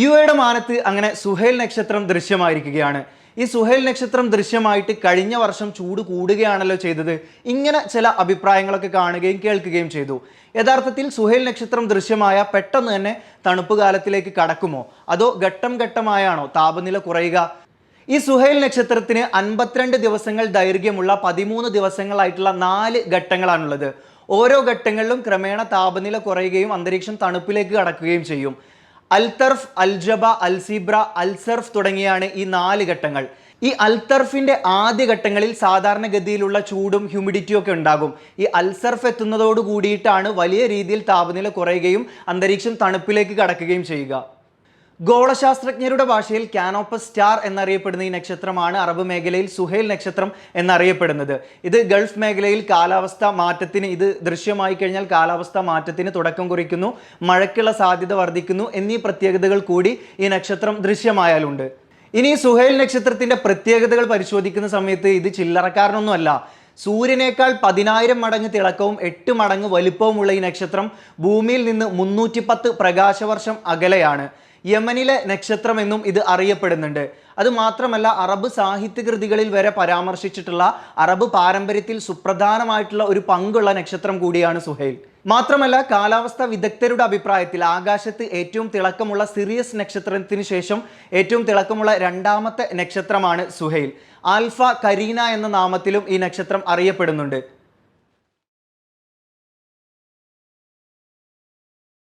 U എയുടെ മാനത്ത് അങ്ങനെ സുഹേൽ നക്ഷത്രം ദൃശ്യമായിരിക്കുകയാണ്. ഈ സുഹേൽ നക്ഷത്രം ദൃശ്യമായിട്ട് കഴിഞ്ഞ വർഷം ചൂട് കൂടുകയാണല്ലോ ചെയ്തത്. ഇങ്ങനെ ചില അഭിപ്രായങ്ങളൊക്കെ കാണുകയും കേൾക്കുകയും ചെയ്തു. യഥാർത്ഥത്തിൽ സുഹേൽ നക്ഷത്രം ദൃശ്യമായ പെട്ടെന്ന് തന്നെ തണുപ്പ് കാലത്തിലേക്ക് കടക്കുമോ? അതോ ഘട്ടം ഘട്ടമായാണോ താപനില കുറയുക? ഈ സുഹേൽ നക്ഷത്രത്തിന് അൻപത്തിരണ്ട് ദിവസങ്ങൾ ദൈർഘ്യമുള്ള പതിമൂന്ന് ദിവസങ്ങളായിട്ടുള്ള നാല് ഘട്ടങ്ങളാണുള്ളത്. ഓരോ ഘട്ടങ്ങളിലും ക്രമേണ താപനില കുറയുകയും അന്തരീക്ഷം തണുപ്പിലേക്ക് കടക്കുകയും ചെയ്യും. അൽത്തർഫ് അൽജബ അൽസിബ്ര അൽസർഫ് തുടങ്ങിയാണ് ഈ നാല് ഘട്ടങ്ങൾ. ഈ അൽതർഫിന്റെ ആദ്യ ഘട്ടങ്ങളിൽ സാധാരണഗതിയിലുള്ള ചൂടും ഹ്യൂമിഡിറ്റിയും ഒക്കെ ഉണ്ടാകും. ഈ അൽസർഫ് എത്തുന്നതോട് കൂടിയിട്ടാണ് വലിയ രീതിയിൽ താപനില കുറയുകയും അന്തരീക്ഷം തണുപ്പിലേക്ക് കടക്കുകയും ചെയ്യുക. ഗോളശാസ്ത്രജ്ഞരുടെ ഭാഷയിൽ കാനോപ്പസ് സ്റ്റാർ എന്നറിയപ്പെടുന്ന ഈ നക്ഷത്രമാണ് അറബ് മേഖലയിൽ സുഹേൽ നക്ഷത്രം എന്നറിയപ്പെടുന്നത്. ഇത് ഗൾഫ് മേഖലയിൽ കാലാവസ്ഥ മാറ്റത്തിന് ഇത് ദൃശ്യമായി കഴിഞ്ഞാൽ കാലാവസ്ഥ മാറ്റത്തിന് തുടക്കം കുറിക്കുന്നു മഴയ്ക്കുള്ള സാധ്യത വർദ്ധിക്കുന്നു എന്നീ പ്രത്യേകതകൾ കൂടി ഈ നക്ഷത്രം ദൃശ്യമായാലുണ്ട്. ഇനി സുഹേൽ നക്ഷത്രത്തിന്റെ പ്രത്യേകതകൾ പരിശോധിക്കുന്ന സമയത്ത് ഇത് ചില്ലറക്കാരനൊന്നുമല്ല. സൂര്യനേക്കാൾ പതിനായിരം മടങ്ങ് തിളക്കവും എട്ട് മടങ്ങ് വലിപ്പവുമുള്ള ഈ നക്ഷത്രം ഭൂമിയിൽ നിന്ന് മുന്നൂറ്റി പത്ത് പ്രകാശവർഷം അകലെയാണ്. യമനിലെ നക്ഷത്രം എന്നും ഇത് അറിയപ്പെടുന്നുണ്ട്. അത് മാത്രമല്ല അറബ് സാഹിത്യകൃതികളിൽ വരെ പരാമർശിച്ചിട്ടുള്ള അറബ് പാരമ്പര്യത്തിൽ സുപ്രധാനമായിട്ടുള്ള ഒരു പങ്കുള്ള നക്ഷത്രം കൂടിയാണ് സുഹൈൽ. മാത്രമല്ല കാലാവസ്ഥ വിദഗ്ധരുടെ അഭിപ്രായത്തിൽ ആകാശത്ത് ഏറ്റവും തിളക്കമുള്ള സിറിയസ് നക്ഷത്രത്തിന് ശേഷം ഏറ്റവും തിളക്കമുള്ള രണ്ടാമത്തെ നക്ഷത്രമാണ് സുഹൈൽ. ആൽഫ കരീന എന്ന നാമത്തിലും ഈ നക്ഷത്രം അറിയപ്പെടുന്നുണ്ട്.